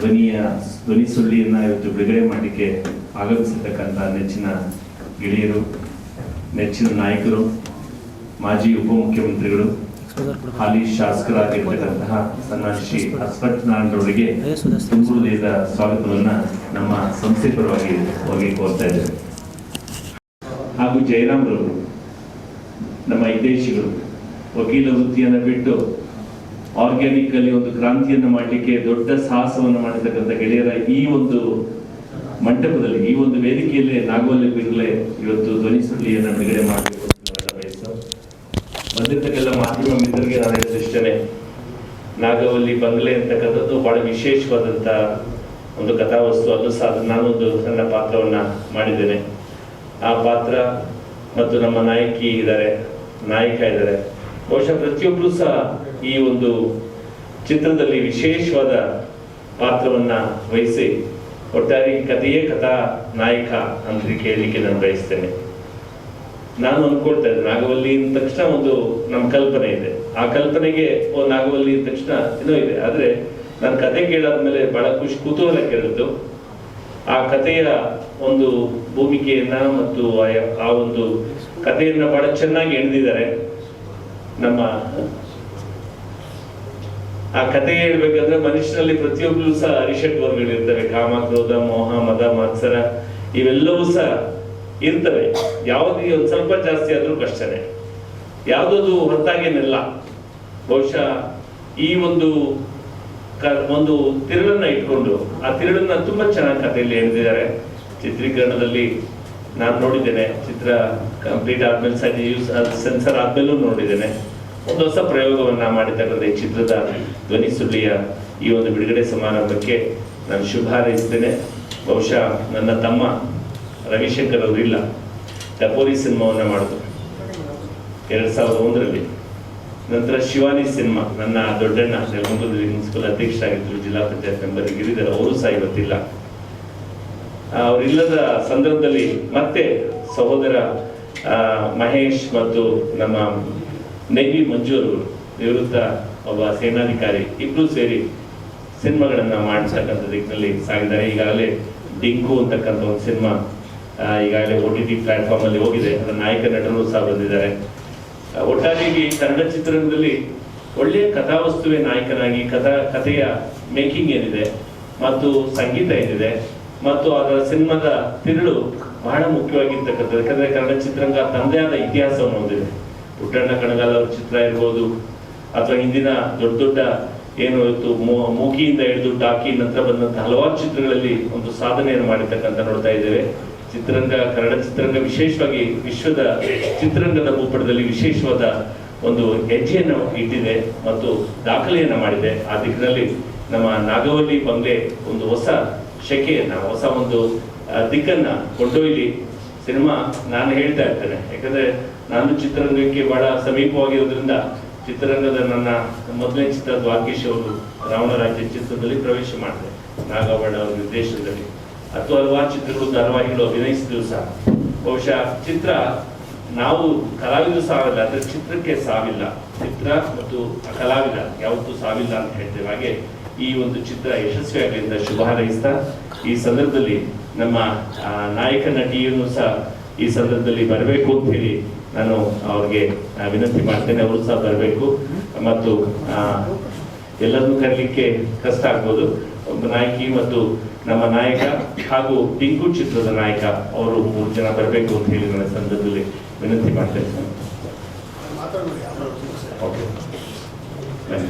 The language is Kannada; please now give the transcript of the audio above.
ಧ್ವನಿಯ, ಧ್ವನಿ ಸುಳ್ಳಿಯನ್ನ ಇವತ್ತು ಬಿಡುಗಡೆ ಮಾಡಲಿಕ್ಕೆ ಆಗಮಿಸಿರ್ತಕ್ಕಂಥ ನೆಚ್ಚಿನ ಗೆಳೆಯರು, ನೆಚ್ಚಿನ ನಾಯಕರು, ಮಾಜಿ ಉಪಮುಖ್ಯಮಂತ್ರಿಗಳು, ಹಾಲಿ ಶಾಸಕರಾಗಿರ್ತಕ್ಕಂತಹ ಸಣ್ಣ ಶ್ರೀ ನಾರಾಯಣರವರಿಗೆ ಹೃದಯದ ಸ್ವಾಗತವನ್ನ ನಮ್ಮ ಸಂಸ್ಥೆ ಪರವಾಗಿ ಹೋಗಿ ಕೋರ್ತಾ ಇದ್ದೇವೆ. ಹಾಗೂ ಜಯರಾಮ್ರವರು, ನಮ್ಮ ಹಿತೈಷಿಗಳು, ವಕೀಲ ವೃತ್ತಿಯನ್ನು ಬಿಟ್ಟು ಆರ್ಗ್ಯಾನಿಕ್ ಅಲ್ಲಿ ಒಂದು ಕ್ರಾಂತಿಯನ್ನು ಮಾಡಲಿಕ್ಕೆ ದೊಡ್ಡ ಸಾಹಸವನ್ನು ಮಾಡಿರ್ತಕ್ಕಂಥ ಗೆಳೆಯರ ಈ ಒಂದು ಮಂಟಪದಲ್ಲಿ, ಈ ಒಂದು ವೇದಿಕೆಯಲ್ಲೇ ನಾಗವಲ್ಲಿ ಬಿರ್ಲೆ ಇವತ್ತು ಧ್ವನಿ ಸುಳ್ಳಿಯನ್ನು ಬಿಡುಗಡೆ ಮಾಡಬೇಕು ಮಾಧ್ಯಮ ಮಿತ್ರರಿಗೆ ನಾನು ಹೇಳಿದಷ್ಟೇ ನಾಗವಲ್ಲಿ ಬಂಗ್ಲೆ ಅಂತಕ್ಕಂಥದ್ದು ಬಹಳ ವಿಶೇಷವಾದಂಥ ಒಂದು ಕಥಾವಸ್ತು. ಅದು ಸಹ ನಾನೊಂದು ಸಣ್ಣ ಪಾತ್ರವನ್ನ ಮಾಡಿದ್ದೇನೆ. ಆ ಪಾತ್ರ ಮತ್ತು ನಮ್ಮ ನಾಯಕಿ ಇದ್ದಾರೆ, ನಾಯಕ ಇದ್ದಾರೆ. ಬಹುಶಃ ಪ್ರತಿಯೊಬ್ಬರು ಸಹ ಈ ಒಂದು ಚಿತ್ರದಲ್ಲಿ ವಿಶೇಷವಾದ ಪಾತ್ರವನ್ನ ವಹಿಸಿ ಒಟ್ಟಾರೆ ಕಥೆಯೇ ಕಥಾ ನಾಯಕ ಅಂತ ಕೇಳಲಿಕ್ಕೆ ನಾನು ಬಯಸ್ತೇನೆ. ನಾನು ಅನ್ಕೊಳ್ತಾ ಇದ್ದೆ, ನಾಗವಲ್ಲಿ ಅಂದ ತಕ್ಷಣ ಒಂದು ನಮ್ಮ ಕಲ್ಪನೆ ಇದೆ. ಆ ಕಲ್ಪನೆಗೆ, ಓ, ನಾಗವಲ್ಲಿ ಅಂದ ತಕ್ಷಣ ಏನೋ ಇದೆ. ಆದ್ರೆ ನಾನು ಕತೆ ಕೇಳಾದ್ಮೇಲೆ ಬಹಳ ಖುಷಿ, ಕುತೂಹಲ ಕೇಳಿದ್ದು ಆ ಕಥೆಯ ಒಂದು ಭೂಮಿಕೆಯನ್ನ ಮತ್ತು ಆ- ಒಂದು ಕಥೆಯನ್ನ ಬಹಳ ಚೆನ್ನಾಗಿ ಎಳೆದಿದ್ದಾರೆ ನಮ್ಮ ಆ ಕತೆ ಹೇಳ್ಬೇಕಂದ್ರೆ ಮನುಷ್ಯನಲ್ಲಿ ಪ್ರತಿಯೊಬ್ಬರು ಸಹ ಅರಿಷಟ್ ವರ್ಗಗಳಿರ್ತವೆ. ಕಾಮ ಕ್ರೋಧ ಮೋಹ, ಮದ, ಮತ್ಸರ, ಇವೆಲ್ಲವೂ ಸಹ ಇರ್ತವೆ. ಯಾವ್ದು ಒಂದ್ ಸ್ವಲ್ಪ ಜಾಸ್ತಿ ಆದ್ರೂ ಕಷ್ಟನೇ. ಯಾವ್ದದು ಹೊರತಾಗೇನಿಲ್ಲ ಬಹುಶಃ ಈ ಒಂದು ಒಂದು ತಿರುಳನ್ನ ಇಟ್ಕೊಂಡು ಆ ತಿರುಳನ್ನ ತುಂಬಾ ಚೆನ್ನಾಗಿ ಕಥೆಯಲ್ಲಿ ಹೇಳಿದ್ದಾರೆ ಚಿತ್ರೀಕರಣದಲ್ಲಿ ನಾನು ನೋಡಿದ್ದೇನೆ. ಚಿತ್ರ ಕಂಪ್ಲೀಟ್ ಆದ್ಮೇಲೆ ಸೆನ್ಸರ್ ಆದ್ಮೇಲೂ ನೋಡಿದ್ದೇನೆ. ಒಂದು ಹೊಸ ಪ್ರಯೋಗವನ್ನ ಮಾಡಿರ್ತಕ್ಕಂಥ ಈ ಚಿತ್ರದ ಧ್ವನಿ ಸುಳ್ಳಿಯ ಈ ಒಂದು ಬಿಡುಗಡೆ ಸಮಾರಂಭಕ್ಕೆ ನಾನು ಶುಭ ಹಾರೈಸ್ತೇನೆ. ಬಹುಶಃ ನನ್ನ ತಮ್ಮ ರವಿಶಂಕರ್ ಅವರು ಇಲ್ಲ. ಟಪೋರಿ ಸಿನಿಮಾವನ್ನ ಮಾಡಿದ್ರು ಎರಡ್ ಸಾವಿರದ ಒಂದರಲ್ಲಿ. ನಂತರ ಶಿವಾನಿ ಸಿನಿಮಾ, ನನ್ನ ದೊಡ್ಡಣ್ಣ ನೆಲಮಂಗಲದಲ್ಲಿ ಮುನ್ಸಿಪಲ್ ಅಧ್ಯಕ್ಷರಾಗಿದ್ದರು ಜಿಲ್ಲಾ ಪಂಚಾಯತ್ ಮೆಂಬರ್ ಗಿರಿಧರ್ ಅವರು ಸಹ ಇವತ್ತಿಲ್ಲ. ಅವರಿಲ್ಲದ ಸಂದರ್ಭದಲ್ಲಿ ಮತ್ತೆ ಸಹೋದರ ಮಹೇಶ್ ಮತ್ತು ನಮ್ಮ ನೇವಿ ಮಂಜೂರು ನಿವೃತ್ತ ಒಬ್ಬ ಸೇನಾಧಿಕಾರಿ ಇಬ್ರು ಸೇರಿ ಸಿನಿಮಾಗಳನ್ನ ಮಾಡಿಸಕ್ಕಂಥ ದಿಕ್ಕಿನಲ್ಲಿ ಸಾಗಿದ್ದಾರೆ. ಈಗಾಗಲೇ ಡಿಂಕು ಅಂತಕ್ಕಂಥ ಒಂದು ಸಿನಿಮಾ ಈಗಾಗಲೇ ಒ ಟಿ ಟಿ ಪ್ಲಾಟ್ಫಾರ್ಮ್ ಅಲ್ಲಿ ಹೋಗಿದೆ. ಅದರ ನಾಯಕ ನಟರು ಸಹ ಬಂದಿದ್ದಾರೆ. ಒಟ್ಟಾರೆಯಾಗಿ ಕನ್ನಡ ಚಿತ್ರರಂಗದಲ್ಲಿ ಒಳ್ಳೆಯ ಕಥಾವಸ್ತುವೆ ನಾಯಕನಾಗಿ ಕಥಾ, ಕಥೆಯ ಮೇಕಿಂಗ್ ಏನಿದೆ, ಮತ್ತು ಸಂಗೀತ ಏನಿದೆ, ಮತ್ತು ಅದರ ಸಿನಿಮಾದ ತಿರುಳು ಬಹಳ ಮುಖ್ಯವಾಗಿರ್ತಕ್ಕಂಥದ್ದು. ಯಾಕಂದರೆ ಕನ್ನಡ ಚಿತ್ರರಂಗ ತನ್ನದೇ ಆದ ಇತಿಹಾಸವನ್ನು ಹೊಂದಿದೆ. ಪುಟ್ಟಣ್ಣ ಕಣಗಾಲ ಚಿತ್ರ ಇರ್ಬೋದು. ಅಥವಾ ಹಿಂದಿನ ದೊಡ್ಡ ದೊಡ್ಡ ಏನು ಇವತ್ತು ಮೂಕಿಯಿಂದ ಹಿಡಿದು ಟಾಕಿ ನಂತರ ಬಂದಂತ ಹಲವಾರು ಚಿತ್ರಗಳಲ್ಲಿ ಒಂದು ಸಾಧನೆಯನ್ನು ಮಾಡಿರ್ತಕ್ಕಂಥ ನೋಡ್ತಾ ಇದ್ದೇವೆ. ಚಿತ್ರರಂಗ, ಕನ್ನಡ ಚಿತ್ರರಂಗ ವಿಶೇಷವಾಗಿ ವಿಶ್ವದ ಚಿತ್ರರಂಗದ ಭೂಪಟದಲ್ಲಿ ವಿಶೇಷವಾದ ಒಂದು ಹೆಜ್ಜೆಯನ್ನು ಇಟ್ಟಿದೆ ಮತ್ತು ದಾಖಲೆಯನ್ನು ಮಾಡಿದೆ. ಆ ದಿಕ್ಕಿನಲ್ಲಿ ನಮ್ಮ ನಾಗವಲ್ಲಿ ಬಂಗ್ಲೆ ಒಂದು ಹೊಸ ಶಕೆಯನ್ನ, ಹೊಸ ಒಂದು ದಿಕ್ಕನ್ನ ಕೊಂಡೊಯ್ಲಿ ಸಿನಿಮಾ ನಾನು ಹೇಳ್ತಾ ಇರ್ತೇನೆ. ಯಾಕಂದ್ರೆ ನಾನು ಚಿತ್ರರಂಗಕ್ಕೆ ಬಹಳ ಸಮೀಪವಾಗಿರೋದ್ರಿಂದ ಚಿತ್ರರಂಗದ ನನ್ನ ಮೊದಲನೇ ಚಿತ್ರ ದ್ವಾಕೇಶ್ ಅವರು ರಾವಣ ರಾಜ್ಯ ಚಿತ್ರದಲ್ಲಿ ಪ್ರವೇಶ ಮಾಡಿದೆ. ನಾಗವಣ್ಣ ಅವರ ನಿರ್ದೇಶನದಲ್ಲಿ. ಹತ್ತು ಹಲವಾರು ಚಿತ್ರಗಳು ಧಾರಾವಾಹಿಗಳು ಅಭಿನಯಿಸಿದ್ರು ಸಹ. ಬಹುಶಃ ಚಿತ್ರ ನಾವು ಕಲಾವಿದರು ಸಾವಿಲ್ಲ, ಅಂದ್ರೆ ಚಿತ್ರಕ್ಕೆ ಸಾವಿಲ್ಲ. ಚಿತ್ರ ಮತ್ತು ಕಲಾವಿದ ಯಾವತ್ತೂ ಸಾವಿಲ್ಲ ಅಂತ ಹೇಳ್ತೇವೆ. ಹಾಗೆ ಈ ಒಂದು ಚಿತ್ರ ಯಶಸ್ವಿಯಾಗಲಿ ಅಂತ ಶುಭ ಹಾರೈಸ್ತಾ, ಈ ಸಂದರ್ಭದಲ್ಲಿ ನಮ್ಮ ನಾಯಕ ನಟಿಯನ್ನು ಸಹ ಈ ಸಂದರ್ಭದಲ್ಲಿ ಬರಬೇಕು ಅಂತ ಹೇಳಿ ನಾನು ಅವ್ರಿಗೆ ವಿನಂತಿ ಮಾಡ್ತೇನೆ. ಅವರು ಸಹ ಬರಬೇಕು. ಮತ್ತು ಎಲ್ಲರನ್ನು ಕರೀಲಿಕ್ಕೆ ಕಷ್ಟ ಆಗ್ಬೋದು. ಒಬ್ಬ ನಾಯಕಿ ಮತ್ತು ನಮ್ಮ ನಾಯಕ ಹಾಗೂ ಟಿಂಕು ಚಿತ್ರದ ನಾಯಕ ಅವರು ಮೂರು ಜನ ಬರಬೇಕು ಅಂತ ಹೇಳಿ ನನ್ನ ಸಂದರ್ಭದಲ್ಲಿ ವಿನಂತಿ ಮಾಡ್ತೇನೆ. ಓಕೆ.